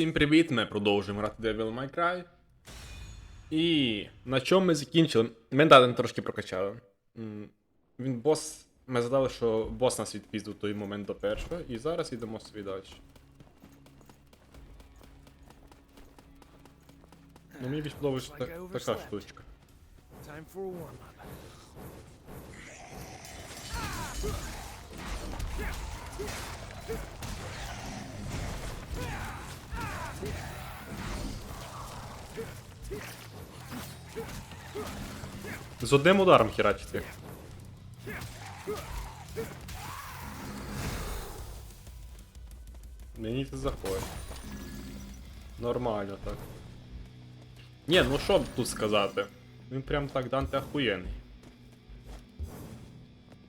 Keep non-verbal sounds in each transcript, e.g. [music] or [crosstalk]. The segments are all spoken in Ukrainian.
Всім привіт! Ми продовжуємо грати Devil May Cry. І на чому ми закінчили? Ми далі трошки прокачали. Він бос. Ми задали, що бос нас відпіздив той момент до першого, і зараз йдемо собі далі. Ну мені більш подобається та- така штучка. Time З одним ударом херачить їх. Мені це заходить. Нормально так. Ні, ну що тут сказати? Він прям так Данте охуєнний.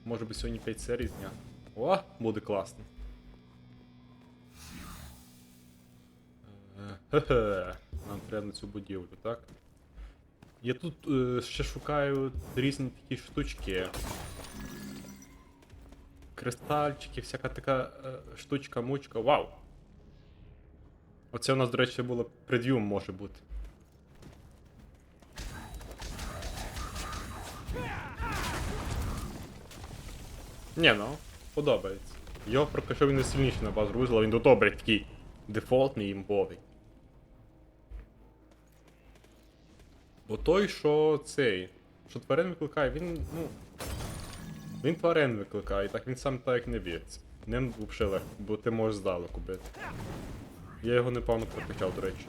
Може би сьогодні 5 серій зняти. О, буде класно. Хе-хе. [laughs] Нам треба на цю будівлю, так? Я тут е, ще шукаю різні такі штучки. Кристальчики, всяка така е, штучка-мучка. Вау! Оце у нас, до речі, було прев'ю може бути. Ні, ну, подобається. Його прокачав він не сильніше на базу грузила, він до такий дефолтний імбовий. Бо той, що цей, що тварин викликає, він, ну. Він тварин викликає, так він сам так не б'ється. Ним взагалі легко, бо ти можеш здалеку бити. Я його непевно прокачав, до речі.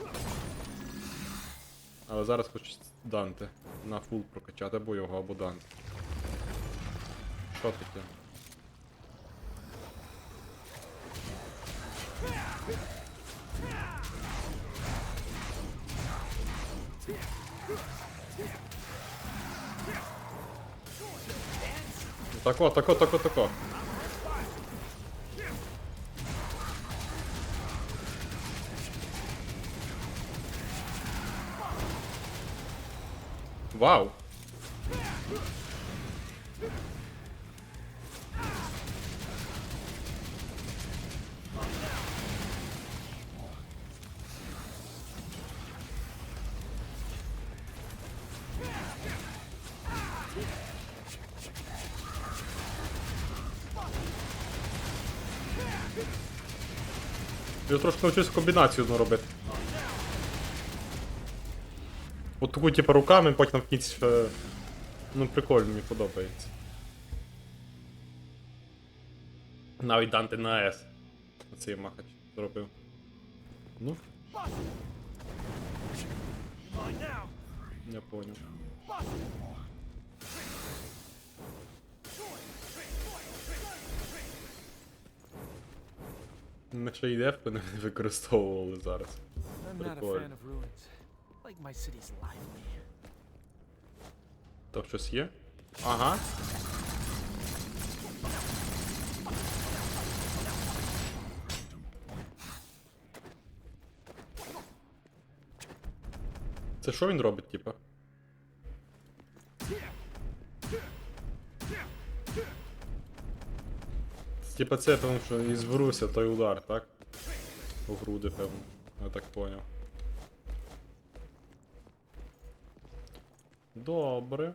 Але зараз хочу Данте на фул прокачати, або його, або Данте. Що таке? Тако, тако, тако, тако. Вау! Я трошки навчився комбінацію одну робити. От таку, типу, руками, потім в кінці. Ну, прикольно, мені подобається. Навіть Данте на С. Оцей махач зробив. Ну, я понял. Ми ще й девку не використовували зараз. Прикольно. То щось є? Ага. Це що він робить, типа? Типа це, тому що і зберуся той удар, так? У груди, певно. Я так поняв. Добре.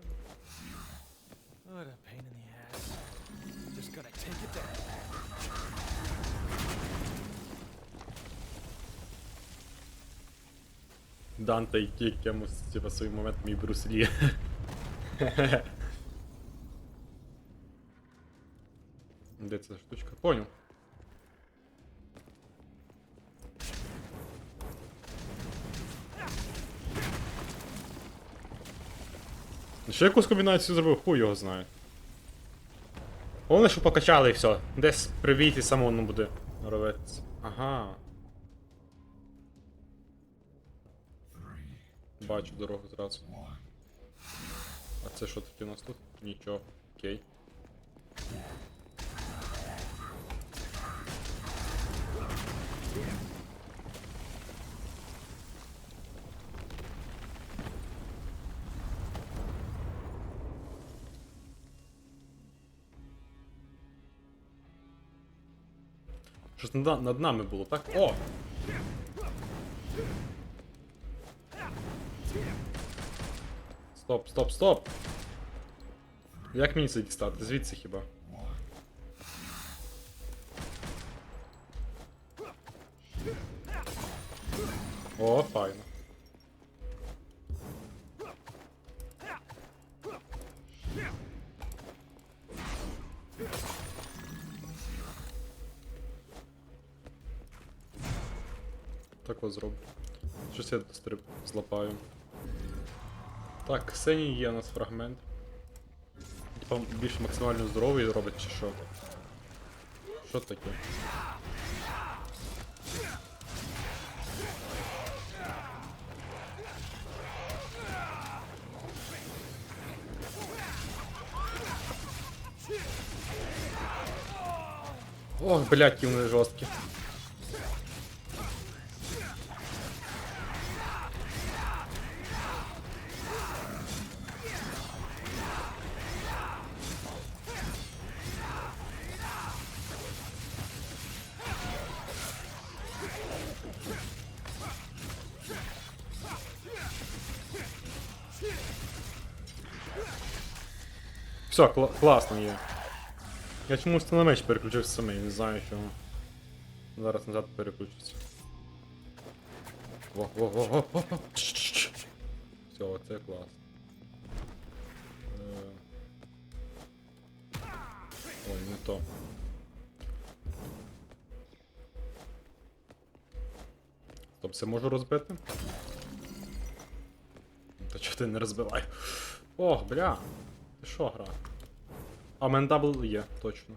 Данте який якимось, типа, своїм моментом мій Брус Лі. [laughs] Де ця штучка? Понял. Ще якусь комбінацію зробив, хуй його знає. Головне, що покачали і все. Десь привіт і само воно буде робитися. Ага. Бачу дорогу зразу. А це що таке у нас тут? Нічого. Окей. щось над, над нами було, так? О! Стоп, стоп, стоп! Як мені це дістати? Звідси хіба? О, файно. Так ось зроблю. Щось я стриб злапаю. Так, Ксенії є у нас фрагмент. Типа більш максимально здоровий робить чи що? Що таке? Ох, блядь, вони жорсткі. Все, кла- класно є. Я чомусь на меч переключився самий, не знаю чого. Зараз назад переключуся. Во, во, во, во, во. Все, це клас. Е. Ой, не то. Стоп, це можу розбити? Та чого ти не розбивай? Ох, бля. Ти що гра? А, у мене дабл є, точно.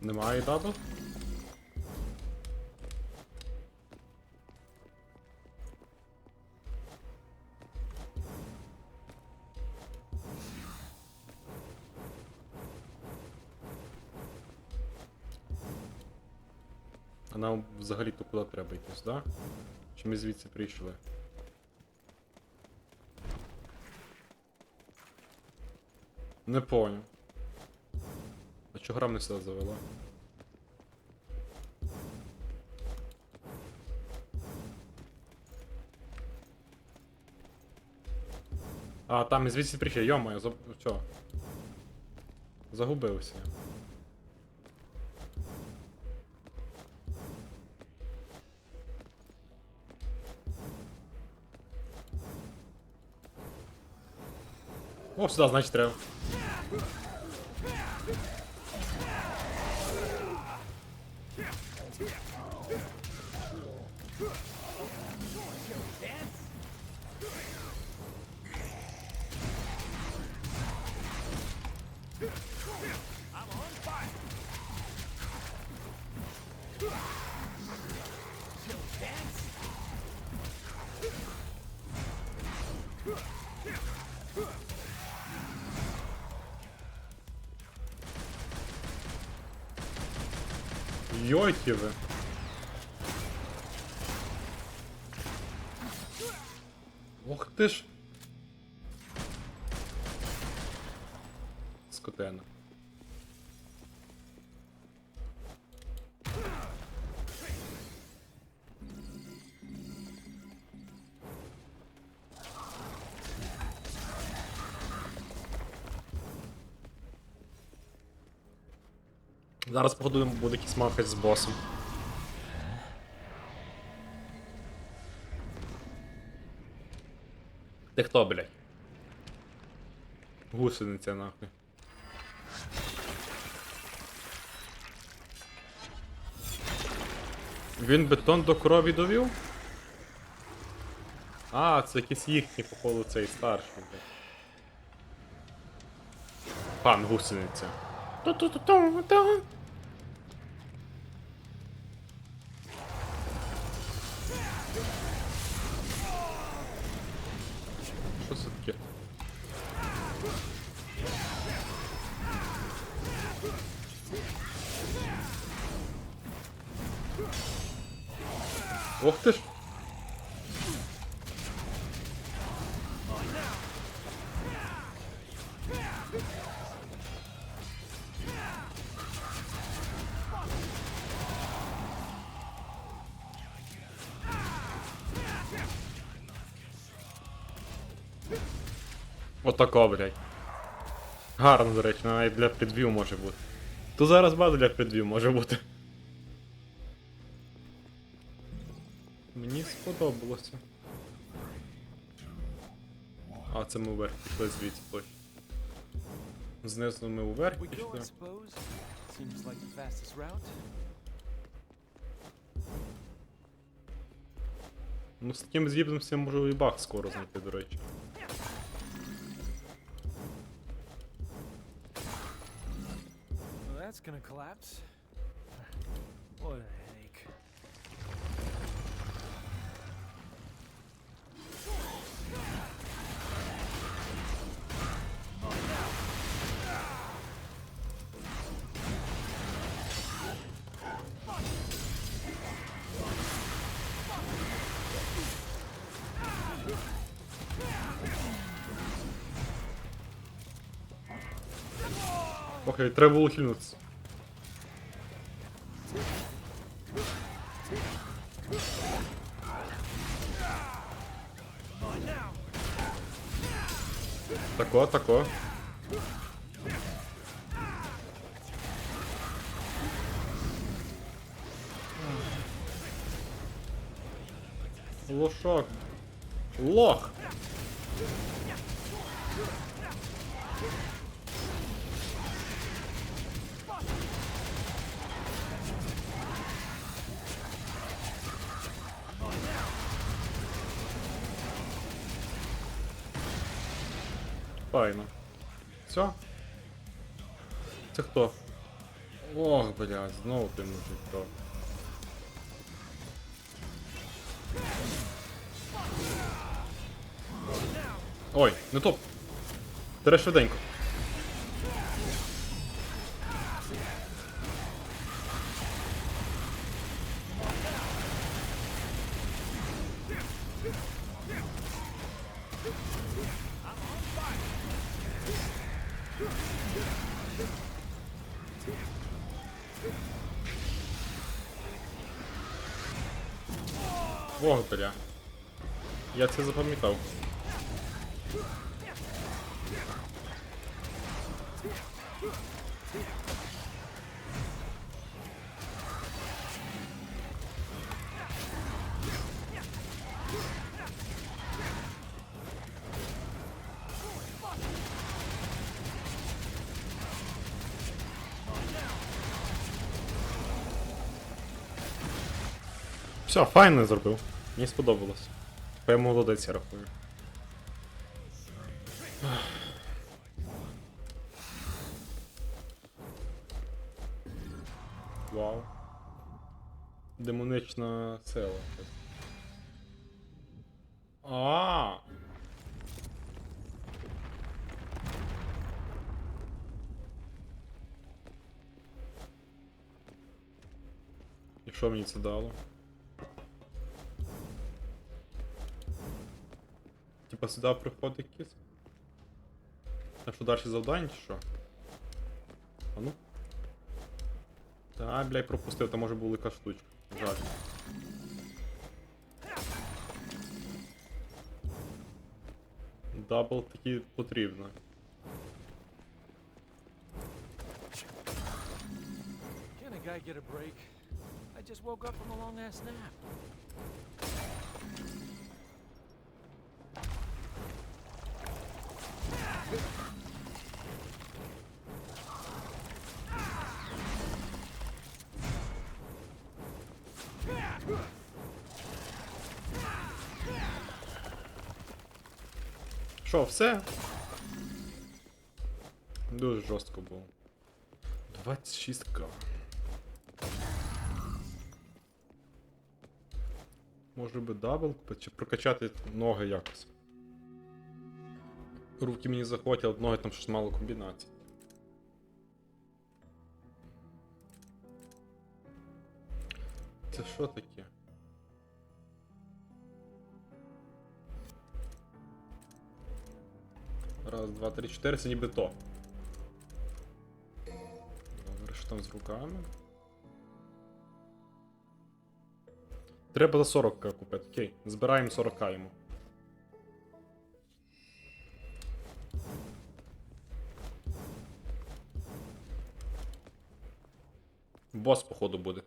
Немає дабл? А нам взагалі-то куди треба йти сюди? Чи ми звідси прийшли? Не понял. А чого гра не сюди завела? А, там і звідси прийшли, йомаю, заб... Чо? Загубився. я. О, сюди, значить, треба. Йойки ви. Ох ти ж. Зараз, походу, буде якийсь махать з босом. Ти хто, блядь? Гусениця нахуй. Він бетон до крові довів? А, це якийсь їхній, походу, цей старший, блядь. Пан гусениця. Ту-ту-ту-ту-ту. Отако, блядь. Гарно, до речі, навіть для предвів може бути. Тут зараз багато для предвів може бути. Мені сподобалося. А, це ми вверх пішли звідси точно. Знизу ми вверх пішли. Ну з таким з'їбнемося можу і баг скоро знайти, до речі. Gonna collapse. What a headache. Окей, треба було хильнутися. Тако, тако. Файно. Все? Це хто? Ох, блядь, знову ти мужик то. Ой, не топ. Тере швиденько. Все, файно зробив. Мені сподобалось. Я молодець, я рахую. Мені це дало? Типа сюди приходить кіс. А що далі завдання чи що? А ну? Та, блядь, пропустив, там може була яка штучка. Жаль. Дабл таки потрібно. Can a guy get a break? Just woke up from a long ass nap. Що, все? Дуже жорстко було. 26к. Може би дабл купити, чи прокачати ноги якось. Руки мені захватять, а от ноги там щось мало комбінацій. Це що таке? Раз, два, три, чотири, це ніби то. Добре, що там з руками? Треба за 40 купити. Окей, збираємо 40 йому. Бос, походу, буде.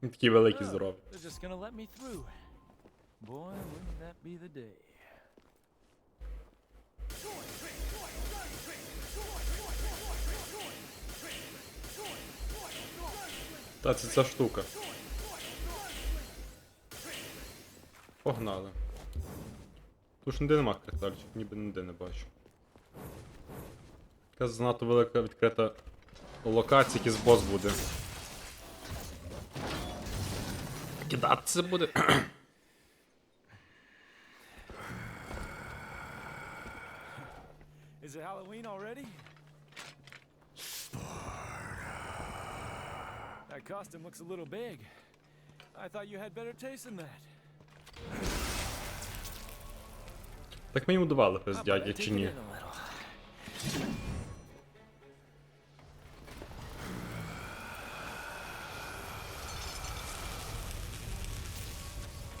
Такі великі здорові. Та це ця штука. Погнали. Тут ж ніде нема кристальчик, ніби ніде не бачу. Якась занадто велика відкрита локація, якийсь бос буде. Кидатися буде. Is it Halloween already? That costume looks a little big. I thought you had better taste than that. Так ми йому давали без дяді take чи ні?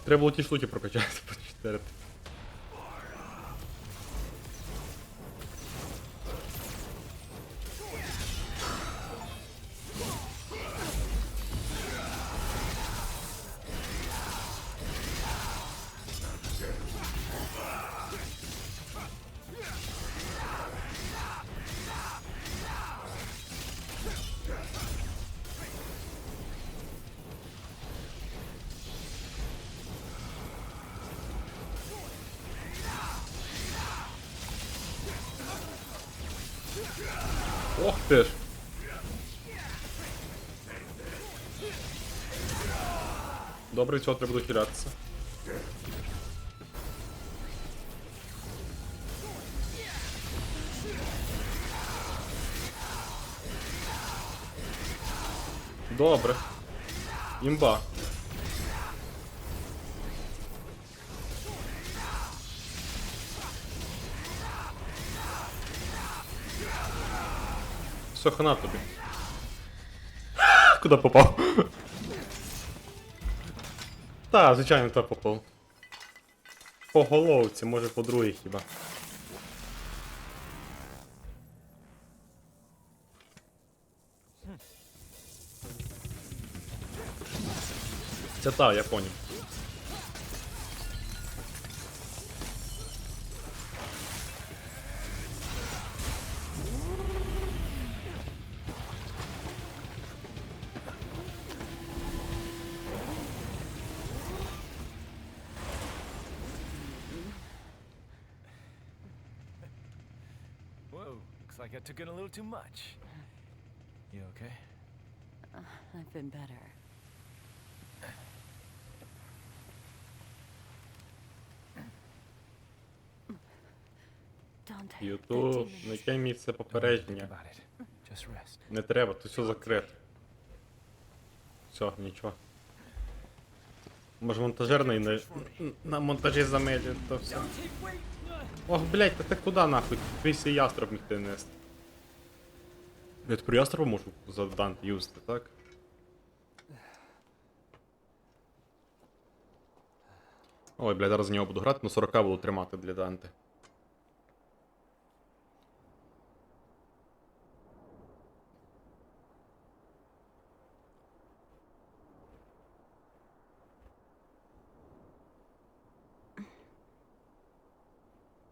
Треба було ті штуки прокачати по 4. Добре, від цього треба. Добре. Імба. Все, хана тобі. [gasps] Куда попав? Та, звичайно, та попав. По головці, може по другій хіба. Це та, я поняв. Like I took in a little too much. You okay? I've been better. Ютуб, на яке місце попередження? Не треба, тут все закрито. Все, нічого. Може монтажерний на, на монтажі замедять, то все. Ох, блять, та ти куди нахуй? Твій свій ястреб міг ти нести. Я тепер ястреба можу за Дант юзати, так? Ой, блядь, зараз в нього буду грати, но 40 буду тримати для Данте.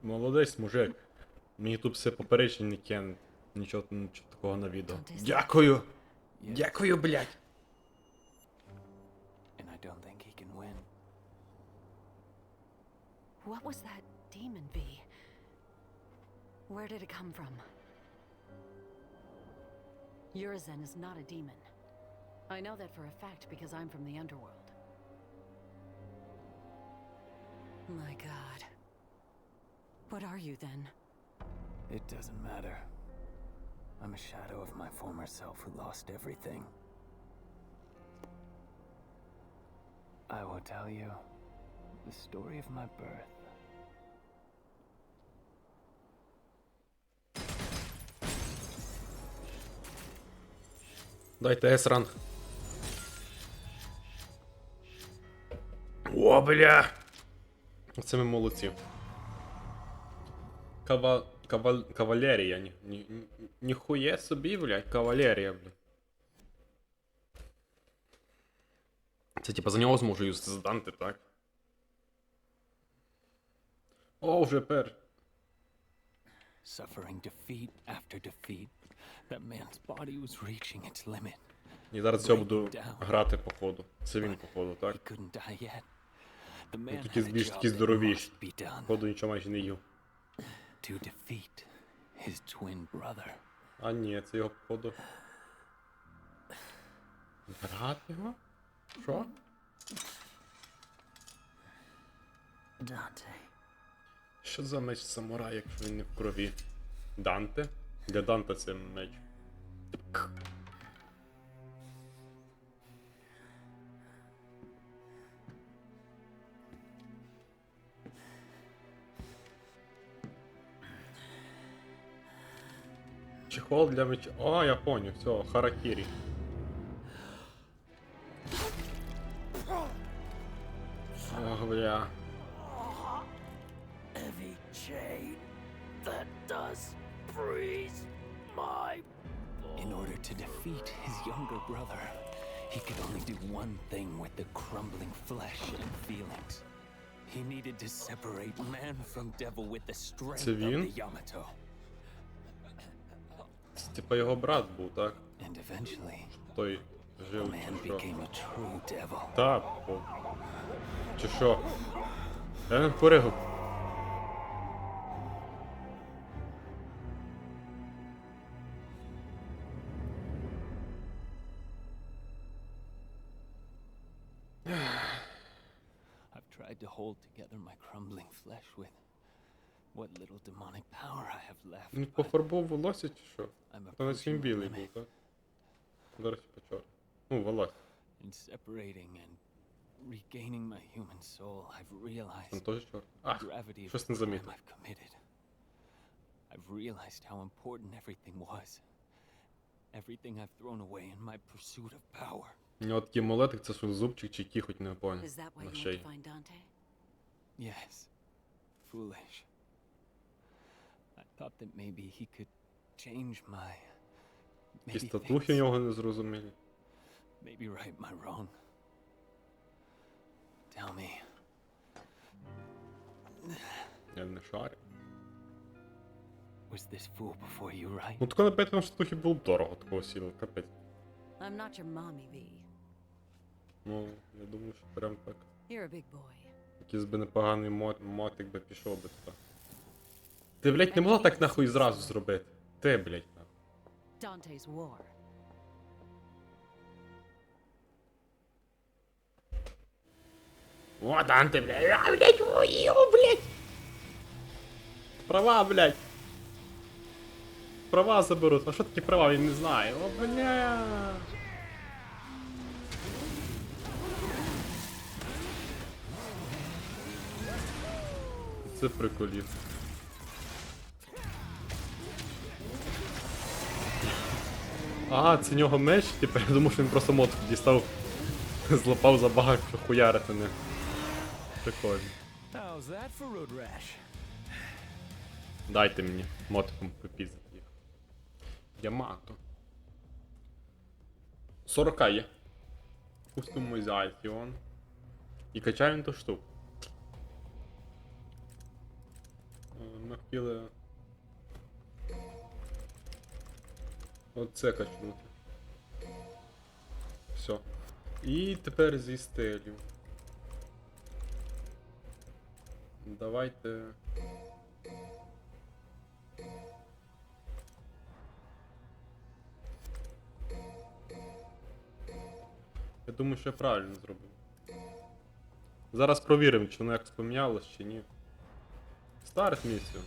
Молодець, мужик. Мені тут все поперечення не кен. Нічого, нічого такого на відео. Дякую! Yes. Дякую, блядь! What was that demon V? Where did it come from? Urizen is not a demon. I know that for a fact because I'm from the underworld. My god. What are you then? It doesn't matter. I'm a shadow of my former self who lost everything. I will tell you the story of my birth. Дайте С ранг. О, бля! Оце ми молодці. Кава... Кава... Кавалерія. Ні... Ні... ні- Ніхує собі, блядь, кавалерія, блядь. Це типа за нього зможу юзати за Данте, так? О, вже пер. Suffering defeat after defeat, that man's body was reaching its limit. І зараз я буду грати по ходу. Це він по ходу, так? Тільки had більш такі здоровіші. Походу нічого майже не їв. To defeat his twin brother. А ні, це його походу. Брат його? Що? Данте. Що за меч самурай, якщо він не в крові? Данте? Для Данте це меч. Чехол для меча. О, я понял, все, харакірі. Ох, бля. Heavy chain that does freeze my. In order to defeat his younger brother, he could only do one thing with the crumbling flesh and feelings. He needed to separate man from devil with the strength Це of він? the Yamato. Типа його брат був, так? Той жив чи що. Так, по... Чи що? Не поригав. I've tried to hold together my crumbling flesh with what little demonic power I have left. Він but пофарбував волосся чи що? I'm Та на approaching цім my білий limit. був, так? До речі, по чорному. Ну, волосся. In separating and regaining my human soul, I've Там realized теж чорний. the Ах, gravity of щось the не crime замітив. I've committed. I've realized how important everything was. Everything I've thrown away in my pursuit of power. У нього такий молетик, це що зубчик чи кіхоть не понял. Is that why На you went шиї. to find Dante? Yes. Foolish. Thought that maybe he could change my. Якісь Maybe татухи right my wrong. Tell me, Я не шарю. was this fool before you, right? Ну тако на 5 штуки було б дорого такого сіла, капець. I'm not your mommy, V. Ну, я думаю, що прям так. You're a big boy. Якийсь би непоганий мот, мотик би пішов би туди. Ти, блядь, не могла так нахуй зразу зробити. Ти, блядь, нахуй. Dante's war. О, Данте, блядь, а, блядь, ой, о, блядь. Права, блядь. Права заберуть. А що такі права, він не знає. О, бля. Це приколіт. А, це нього меч, типу, я думав, що він просто мотку дістав, [laughs] злопав за багато, що хуярити не. Прикольно. Дайте мені мотиком попіздати їх. Ямато. 40 є. Кустомізаціон. І качаємо ту штуку. Е, Ми хотіли. Оце качнути. Все. І тепер зі стилю. Давайте. Я думаю, що я правильно зробив. Зараз провіримо, чи воно якось помінялось, чи ні. Старт місію.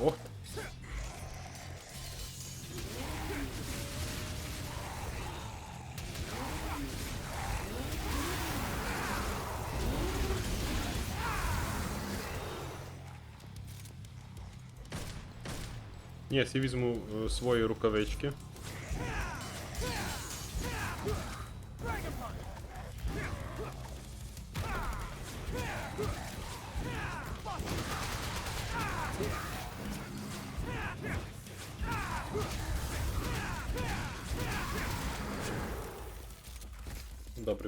Ох. Ні, я візьму е, свої рукавички.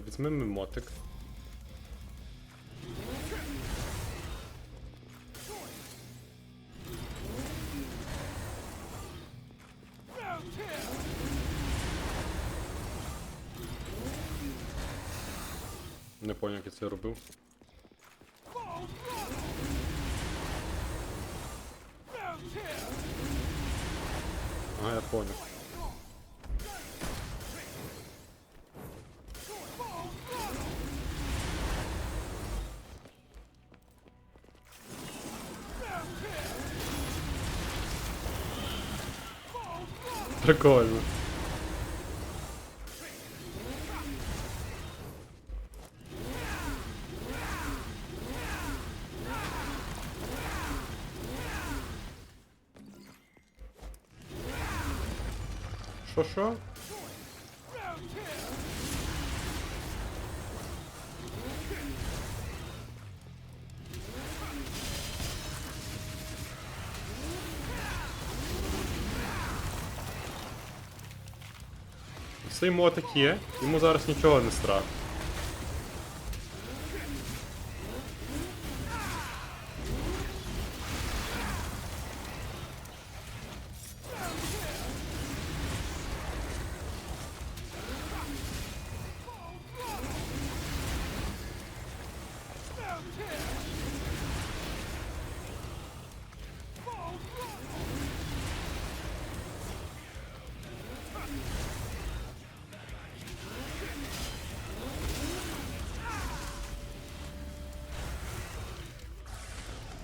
Візьми мотик. Не поняв, як я це робив. А, я понял. Прикольно. Що Цей мотик йому зараз нічого не страх.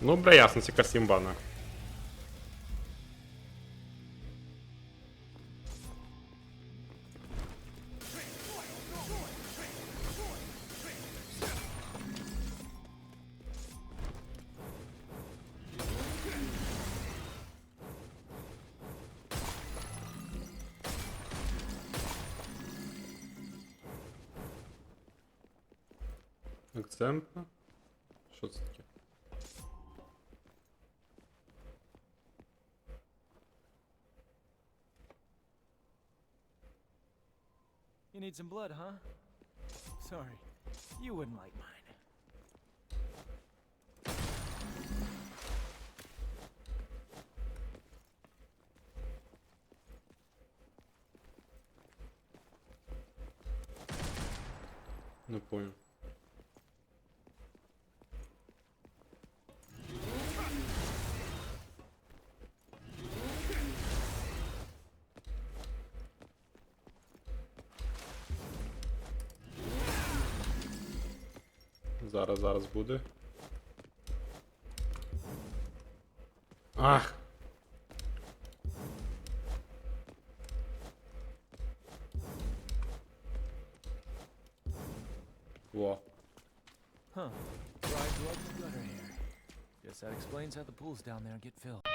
Ну, бля, ясно, це Касімбана. some blood, huh? Sorry, you wouldn't like mine. Не понял. Зараз, зараз буде. Ах! Во. Huh. Dry blood and gutter here. Guess that explains how the pools down there get filled.